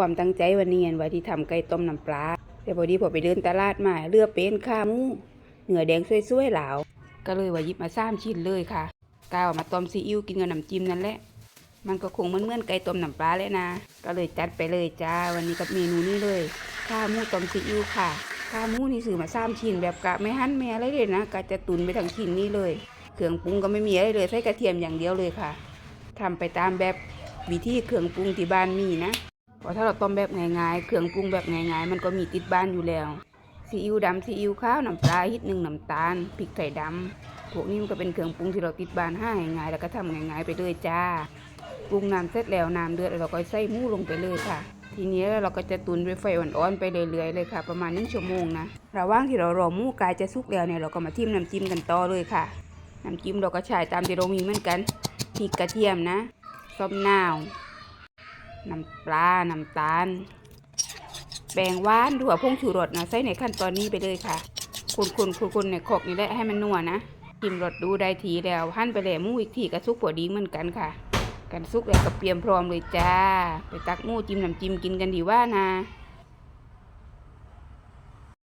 ความตั้งใจวันนี้อันไว้ที่ทำไก่ต้มน้ำปลาแต่พอดีพอไปเดินตลาดมาเลือกเป็นข้ามูเหนื้อแดงสวยๆหลาวก็เลยว่าหยิบมาสามชิ้นเลยค่ะกาวมาต้มซีอิ๊วกินกับน้ำจิ้มนั่นแหละ มันก็คงเหมือนๆไก่ต้มน้ำปลาเลยนะ ก็เลยจัดไปเลยจ้าวันนี้กับเมนูนี้เลยข้ามูต้มซีอิ๊วค่ะข้ามูนี่ซื้อมาสามชิ้นแบบกะไม่หั่นไม่อะไรเลยนะกะจะตุนไปทั้งชิ้นนี้เลย เครื่องปรุงก็ไม่มีอะไรเลยใส่กระเทียมอย่างเดียวเลยค่ะทำไปตามแบบวิธีเครื่องปรุงที่บ้านมีนะ เพราะถ้าเราต้มแบบง่ายๆ เครื่องปรุงแบบง่ายๆ มันก็มีติดบ้านอยู่แล้ว ซีอิ๊วดำซีอิ๊วขาว น้ำปลาฮิตหนึ่งน้ำตาล พริกไทยดำพวกนี้มันก็เป็นเครื่องปรุงที่เราติดบ้านห้าง่ายๆ แล้วก็ทำง่ายๆ ไปเลยจ้า ปรุงน้ำเสร็จแล้วน้ำเดือดเราก็ใส่หมูลงไปเลยค่ะ ทีนี้เราก็จะตุนด้วยไฟอ่อนๆ ไปเรื่อยๆ เลยค่ะ ประมาณหนึ่งชั่วโมงนะ ระหว่างที่เรารอหมูกายจะสุกแล้วเนี่ย เราก็มาทิมน้ำจิ้มกันต่อเลยค่ะ น้ำจิ้มเราก็ใช้ตามที่เรามีเหมือนกัน พริกกระเทียมนะส้มนาว น้ำปลา น้ำตาล แป้งหวานถั่วพงชูรสนะใส่ในขั้นตอนนี้ไปเลยค่ะ คุณคนคนคนในขอกนี่แหละให้มันนัวนะชิมรสดูได้ทีแล้วหั่นไปแล้วมูอีกทีก็สุกผัวดีเหมือนกันค่ะ กันสุกแล้วก็เตรียมพร้อมเลยจ้า ไปตักมูจิ้มน้ำจิ้มกินกันดีว่านะ